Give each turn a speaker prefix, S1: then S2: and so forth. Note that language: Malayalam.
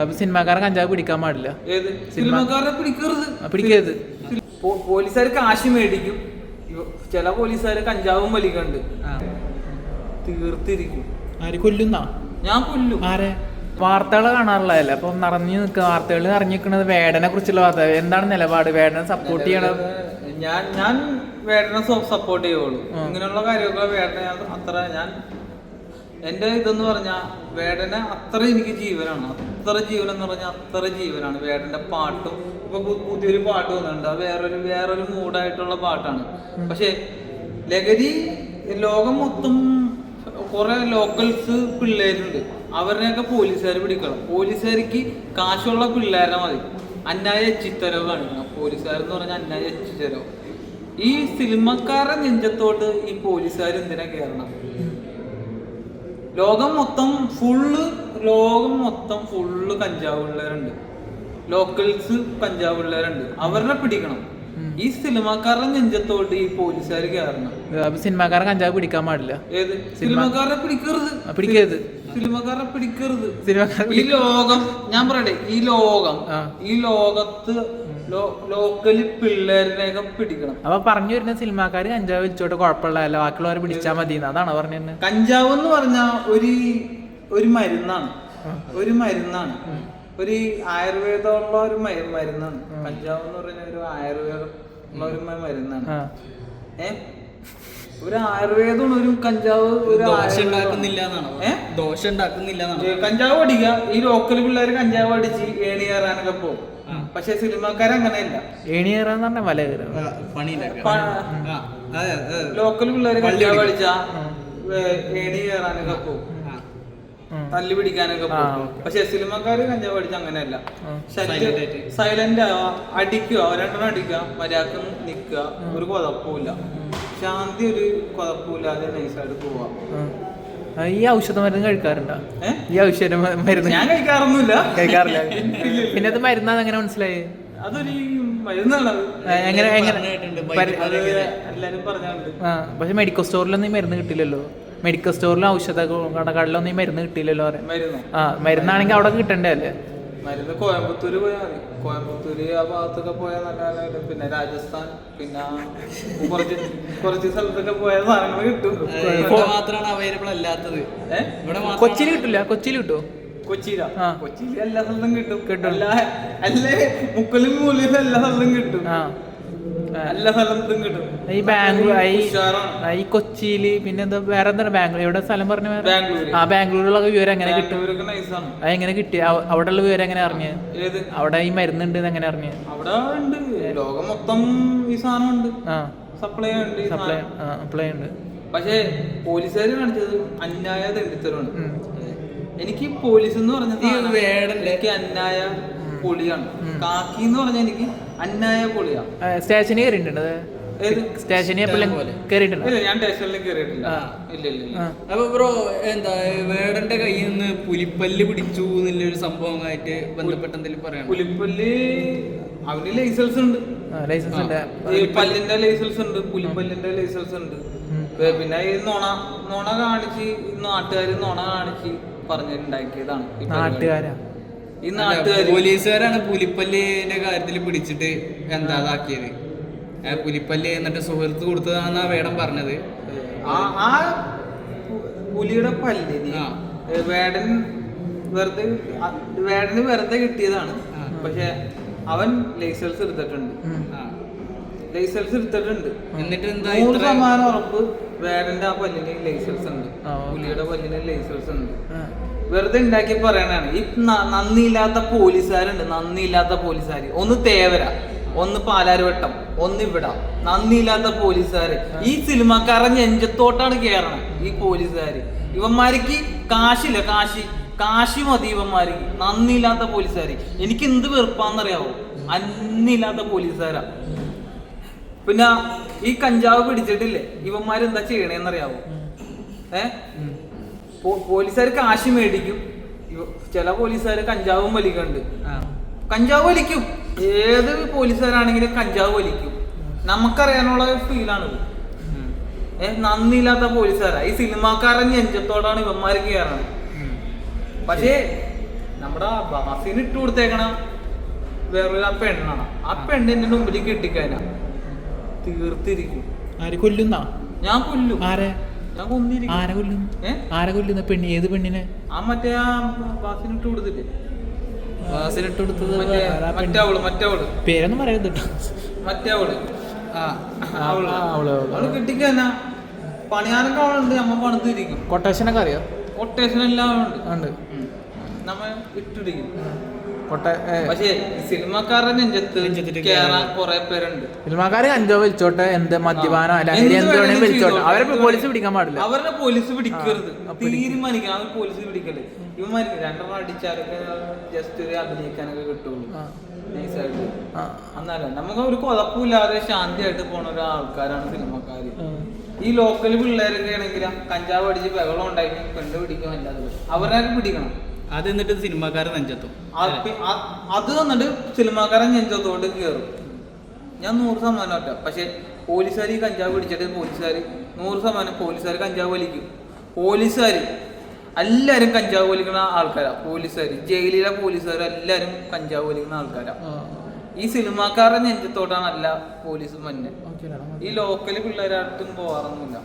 S1: അപ്പൊ സിനിമാക്കാരൻ കഞ്ചാവ് പിടിക്കാൻ പാടില്ല.
S2: പിടിക്കരുത്.
S1: പിടിക്കരുത്.
S2: പോലീസുകാർ കാശ് മേടിക്കും. ചില പോലീസുകാര് കഞ്ചാവും വലിക്കണ്ട്. തീർത്തിരിക്കും.
S1: ആര് കൊല്ലുന്ന?
S2: ഞാൻ കൊല്ലും.
S1: ആരെ? വാർത്തകൾ കാണാറുള്ളതല്ലേ? അപ്പം നിറഞ്ഞു നിൽക്കുക വാർത്തകൾ നിറഞ്ഞിരിക്കുന്നത് വേടനെ കുറിച്ചുള്ള വാർത്ത. എന്താണ് നിലപാട്? വേടനെ സപ്പോർട്ട് ചെയ്യണം
S2: ഞാൻ ഞാൻ വേടനെ സപ്പോർട്ട് ചെയ്യുള്ളൂ. ഇങ്ങനെയുള്ള കാര്യമൊക്കെ വേടനെ അത്ര ഞാൻ എന്റെ ഇതെന്ന് പറഞ്ഞ വേടനെ അത്ര എനിക്ക് ജീവനാണ്. അത്ര ജീവൻ എന്ന് പറഞ്ഞാൽ അത്ര ജീവനാണ്. വേടന്റെ പാട്ടും ഇപ്പൊ പുതിയൊരു പാട്ട് വന്നിട്ടുണ്ട്. അത് വേറൊരു വേറൊരു മൂഡായിട്ടുള്ള പാട്ടാണ്. പക്ഷെ ലഹരി ലോകം മൊത്തം കുറെ ലോക്കൽസ് പിള്ളേരുണ്ട്. അവരുടെയൊക്കെ പോലീസുകാർ പിടിക്കണം. പോലീസുകാർക്ക് കാശുള്ള പിള്ളേരെ മതി. അന്നായ എച്ചിത്തരവ് കാണിക്കണം. പോലീസുകാരെന്ന് പറഞ്ഞാൽ അന്നായ എച്ചിത്തരവ്. ഈ സിനിമക്കാരെ നെഞ്ചത്തോട്ട് ഈ പോലീസുകാർ എന്തിനാ കയറണം ലോകം മൊത്തം ഫുള്ള് ലോകം മൊത്തം ഫുള്ള് കഞ്ചാവ് പിള്ളേരുണ്ട് ലോക്കൽസ് കഞ്ചാവ് പിള്ളേരുണ്ട് അവരുടെ പിടിക്കണം. ഈ സിനിമാക്കാരുടെ നെഞ്ചത്തോട്ട് ഈ പോലീസുകാർ കയറണം
S1: സിനിമാക്കാരെ സിനിമാക്കാരൻ കഞ്ചാവ് പിടിക്കാൻ പാടില്ല.
S2: ഏത്? സിനിമാക്കാരെ പിടിക്കരുത്.
S1: പിടിക്കരുത്.
S2: സിനിമാക്കാരെ പിടിക്കരുത്. ഈ ലോകം ഞാൻ പറയട്ടെ ഈ ലോകം. ഈ ലോകത്ത് ലോക്കലി പിള്ളേരിനെയൊക്കെ പിടിക്കണം.
S1: അപ്പൊ പറഞ്ഞു വരുന്ന സിനിമാക്കാര് കഞ്ചാവ് വെച്ചോട്ട് കുഴപ്പമില്ല ബാക്കിയുള്ളവരെ പിടിച്ചാൽ മതി അതാണ് പറഞ്ഞു
S2: കഞ്ചാവ് എന്ന് പറഞ്ഞ ഒരു ഒരു മരുന്നാണ്. ഒരു മരുന്നാണ്. ഒരു ആയുർവേദമുള്ള ഒരു മരുന്നാണ്. പഞ്ചാബ് എന്ന് പറയുന്ന ഒരു ആയുർവേദം ഉള്ള ഒരു മരുന്നാണ്. ഏ? ഒരു ആയുർവേദമാണ് ഒരു കഞ്ചാവ് ഒരു
S3: ദോശ
S2: ആയുർവേദമാണ്.
S3: ഉണ്ടാക്കുന്നില്ല എന്നാണോ? ദോശ ഉണ്ടാക്കുന്നില്ല
S2: കഞ്ചാവ് അടിക്കുക. ഈ ലോക്കൽ പിള്ളേർ കഞ്ചാവ് അടിച്ച് ഏണി കയറാനൊക്കെ പോകും. പക്ഷെ സിനിമക്കാർ അങ്ങനെയല്ല.
S1: ഏണി കയറാന്ന് പറഞ്ഞ വല
S2: ലോക്കൽ പിള്ളേർ
S3: പള്ളി
S2: കഞ്ചാവ്
S3: അടിക്കും.
S2: അടിച്ച ഏണി കയറാനൊക്കെ പോകും. തല്ലി പിടിക്കാനൊക്കെ പോകും. പക്ഷെ സിനിമക്കാര് കഞ്ചാവ് അടിച്ച അങ്ങനെയല്ല. സൈലന്റ് ആവാ അടിക്കുക. രണ്ടെണ്ണം അടിക്കുക. മര്യാദയ്ക്ക് നിക്കുക ഒരു കുഴപ്പമില്ല ശാന്തി ഒരു കുഴപ്പമില്ലാതെ നൈസായിട്ട് പോവാ.
S1: ഈ ഔഷധ മരുന്ന് കഴിക്കാറുണ്ടോ? ഈ ഔഷധ മരുന്ന്
S2: ഞാൻ കഴിക്കാറൊന്നുമില്ല.
S1: കഴിക്കാറില്ല. പിന്നെ അത് മരുന്നാന്ന് എങ്ങനെ മനസ്സിലായി?
S2: അതൊരു
S1: എങ്ങനെ എങ്ങനെ?
S2: എല്ലാരും പറഞ്ഞുണ്ട്
S1: പക്ഷെ മെഡിക്കൽ സ്റ്റോറിലൊന്നും ഈ മരുന്ന് കിട്ടില്ലല്ലോ. മെഡിക്കൽ സ്റ്റോറിലും ഔഷധ കടകളിലൊന്നും ഈ മരുന്ന് കിട്ടിയില്ലല്ലോ പറയാം.
S2: മരുന്ന്.
S1: ആ മരുന്നാണെങ്കിൽ അവിടെ കിട്ടണ്ടേ അല്ലേ?
S2: മരുന്ന് കോയമ്പത്തൂര് പോയാൽ മതി. കോയമ്പത്തൂര് ആ ഭാഗത്തൊക്കെ പോയാൽ നല്ല നല്ല പിന്നെ രാജസ്ഥാൻ പിന്നെ കുറച്ച് കുറച്ച് സ്ഥലത്തൊക്കെ പോയ സാധനങ്ങൾ കിട്ടും.
S3: ഇവിടെ മാത്രമാണ് അവൈലബിൾ അല്ലാത്തത്.
S1: കൊച്ചിയിൽ കിട്ടില്ല കൊച്ചിയിൽ കിട്ടുമോ
S2: കൊച്ചിയിലാ. കൊച്ചിയിൽ എല്ലാ സ്ഥലത്തും കിട്ടും.
S1: കിട്ടും.
S2: എല്ലാ അല്ലേ മുക്കലും മൂലയിലും എല്ലാ സ്ഥലത്തും കിട്ടും. എല്ലാ സ്ഥലത്തും കിട്ടും.
S1: ഈ ബാംഗ്ലൂർ ഈ കൊച്ചിയിൽ പിന്നെ എന്താ വേറെ എന്താണ് ബാംഗ്ലൂർ എവിടെ സ്ഥലം പറഞ്ഞു ആ ബാംഗ്ലൂരിലുള്ള വിവരം എങ്ങനെ കിട്ടും?
S2: ബാംഗ്ലൂരൊക്കെ
S1: അത് എങ്ങനെ കിട്ടി? അവിടെ ഉള്ള വിവരം എങ്ങനെ അറിഞ്ഞ്? അവിടെ ഈ മരുന്നുണ്ട് എങ്ങനെ അറിഞ്ഞ്?
S2: അവിടെ ഉണ്ട്. ലോകം മൊത്തം ഈ സാധനം ഉണ്ട്. സപ്ലൈ ഉണ്ട്
S1: സപ്ലൈ. ആ ഉണ്ട്.
S2: പക്ഷേ പോലീസുകാർ കാണിച്ചത് അന്യായ തെണ്ടിത്തരമാണ് എനിക്ക് പോലീസ് എന്ന്
S3: പറഞ്ഞത്
S2: എനിക്ക് അന്യായ പൊളിയാണ്. കാക്കി എന്ന് പറഞ്ഞ എനിക്ക് അന്യായ പൊളിയാ.
S1: സ്റ്റേഷനിൽ കയറിയിട്ടുണ്ട് സ്റ്റേഷനിൽ കയറിയിട്ടുണ്ട്?
S2: ഇല്ല ഞാൻ സ്റ്റേഷനിൽ കയറിയിട്ടില്ല. ഇല്ല ഇല്ല
S3: അപ്പൊ ബ്രോ എന്താ വേടന്റെ കയ്യിൽ നിന്ന് പുലിപ്പല്ല് പിടിച്ചു എന്നുള്ളൊരു സംഭവമായിട്ട് ബന്ധപ്പെട്ട് എന്തെങ്കിലും പറയാം
S2: പുലിപ്പല്ല് അവന് ലൈസൻസ് ഉണ്ട്.
S1: ലൈസൻസ് ഉണ്ട്.
S2: പല്ലിന്റെ ലൈസൻസ് ഉണ്ട് പുലിപ്പല്ലിന്റെ ലൈസൻസ് ഉണ്ട്. പിന്നെ ഈ നോണ നോണ കാണിച്ച് നാട്ടുകാർ നാട്ടുകാര് നോണ കാണിച്ച് പറഞ്ഞിട്ടുണ്ടാക്കിയതാണ്.
S1: നാട്ടുകാരാ?
S2: ഈ നാട്ടുകാർ
S3: പോലീസുകാരാണ് പുലിപ്പല്ലിന്റെ കാര്യത്തിൽ പിടിച്ചിട്ട് എന്താ ഇതാക്കിയത് പുലിപ്പല്ലി എന്നിട്ട് സുഹൃത്ത് കൊടുത്തതാണെന്നാ വേടം പറഞ്ഞത്.
S2: ആ പുലിയുടെ പല്ല്. വേടൻ വെറുതെ വേടന് വെറുതെ കിട്ടിയതാണ്. പക്ഷെ അവൻ ലൈസൻസ് എടുത്തിട്ടുണ്ട്. ലൈസൻസ് എടുത്തിട്ടുണ്ട്.
S3: എന്നിട്ട് എന്താ
S2: നൂറ് ശതമാനം ഉറപ്പ് വേടന്റെ ആ പല്ലിന് ലൈസൻസ് ഉണ്ട്. പുലിയുടെ പല്ലിന് ലൈസൻസ് ഉണ്ട്. വെറുതെ ഉണ്ടാക്കി പറയണാണ് ഈ നന്ദിയില്ലാത്ത പോലീസുകാരുണ്ട്. നന്ദിയില്ലാത്ത പോലീസുകാർ ഒന്ന് തേവര ഒന്ന് പാലാരുവട്ടം ഒന്ന് ഇവിടെ. നന്ദിയില്ലാത്ത പോലീസുകാര്. ഈ സിനിമക്കാരൻ നെഞ്ചത്തോട്ടാണ് കയറണം ഈ പോലീസുകാര്. ഇവന്മാർക്ക് കാശില്ല കാശി. കാശി മതി ഇവന്മാർക്ക്. നന്ദിയില്ലാത്ത പോലീസുകാര്. എനിക്ക് എന്ത് വെറുപ്പാന്നറിയാവോ? അന്നില്ലാത്ത പോലീസുകാരാ. പിന്നെ ഈ കഞ്ചാവ് പിടിച്ചിട്ടില്ലേ? ഇവന്മാരെന്താ ചെയ്യണേന്നറിയാവോ? ഏ? പോലീസുകാര് പോലീസുകാർ കാശ് മേടിക്കും. ചില പോലീസുകാർ കഞ്ചാവും വലിക്കുന്നുണ്ട്. കഞ്ചാവ് വലിക്കും. ഏത് പോലീസുകാരാണെങ്കിലും കഞ്ചാവ് വലിക്കും. നമുക്കറിയാനുള്ള
S3: ഫീലാണ്
S2: ഏഹ് നന്ദിയില്ലാത്ത പോലീസുകാരാ. ഈ സിനിമാക്കാരൻ നെഞ്ചത്തോടാണ് ഇവന്മാര് കയറണത് പക്ഷേ നമ്മുടെ ബാസിന് ഇട്ടു കൊടുത്തേക്കണ വേറൊരു ആ പെണ്ണാണ്. ആ പെണ്ണ് പെണ്ണിന്റെ മുമ്പിൽ കെട്ടിക്കഴിഞ്ഞാ. തീർത്തിരിക്കും.
S1: ആര് കൊല്ലുന്ന?
S2: ഞാൻ കൊല്ലും.
S1: ആരെ?
S2: ഞാൻ കൊന്നിരിക്കും.
S1: ആരെ
S2: കൊല്ലും?
S1: ആരെ കൊല്ലുന്ന പെണ്ണി? ഏത് പെണ്ണിനെ?
S2: ആ മറ്റേ ആ ബാസിന് ഇട്ട് കൊടുത്തില്ലേ?
S1: വാസിലിട്ട് കൊടുത്തത്
S2: മറ്റവൾ മറ്റവൾ
S1: പേരൊന്നും പറയരുത് കേട്ടോ
S2: മറ്റവൾ
S3: ആ
S1: അവൾ. അവൾ,
S2: അവൾ. കിട്ടിക്കഴിഞ്ഞാ പണിയാനൊക്കെ അവളുണ്ട്. നമ്മ പണിതിരിക്കും.
S1: കൊട്ടേഷനൊക്കെ അറിയോ?
S2: കൊട്ടേഷൻ എല്ലാം ഉണ്ട്.
S1: ഉണ്ട്.
S2: ഉം. നമ്മ ഇട്ടിടിക്കും
S1: അഞ്ചോ വലിച്ചോട്ടെ എന്ത് മദ്യപാനോ ലഹരി
S2: എന്ത്
S1: വേണേലും വലിച്ചോട്ടെ അവരെ പോലീസ് പിടിക്കാൻ പാടില്ല.
S2: അവരുടെ പോലീസ് പിടിക്കരുത്. തീരുമാനിക്കണം. അവർ പോലീസ് പിടിക്കല്ലേ ഇവന്മാർക്ക് രണ്ടെണ്ണം അടിച്ചാലൊക്കെ ജസ്റ്റ് ഒരു അഭിനയിക്കാനൊക്കെ കിട്ടുള്ളൂ.
S1: അന്നല്ല
S2: നൈസായിട്ട്. നമുക്ക് ഒരു കുഴപ്പമില്ലാതെ ശാന്തിയായിട്ട് പോണ ഒരു ആൾക്കാരാണ് സിനിമക്കാര്. ഈ ലോക്കൽ പിള്ളേരൊക്കെ ആണെങ്കിൽ കഞ്ചാവ് അടിച്ച് ബഹളം ഉണ്ടാക്കി പെണ്ണ് പിടിക്കാൻ അല്ലാതെ. അവരൊക്കെ പിടിക്കണം.
S3: അത് എന്നിട്ട് സിനിമാക്കാരൻ നെഞ്ചെത്തും.
S2: അത് വന്നിട്ട് സിനിമാക്കാരൻ നെഞ്ചത്തോട്ട് കയറും ഞാൻ നൂറ് ശതമാനം ഒറ്റ. പക്ഷെ പോലീസുകാർ ഈ കഞ്ചാവ് പിടിച്ചിട്ട് പോലീസുകാർ നൂറ് ശതമാനം പോലീസുകാർ കഞ്ചാവ് വലിക്കും. പോലീസുകാർ എല്ലാവരും കഞ്ചാവ് വലിക്കുന്ന ആൾക്കാരാ. പോലീസുകാർ ജയിലിലെ പോലീസുകാർ എല്ലാവരും കഞ്ചാവ് വലിക്കുന്ന ആൾക്കാരാ. ഈ സിനിമാക്കാരുടെ നെഞ്ചത്തോട്ടാണ് അല്ല പോലീസും മന്നെ.
S1: എടാ.
S2: ഈ ലോക്കൽ പിള്ളേരായിട്ടും പോവാറൊന്നുമില്ല.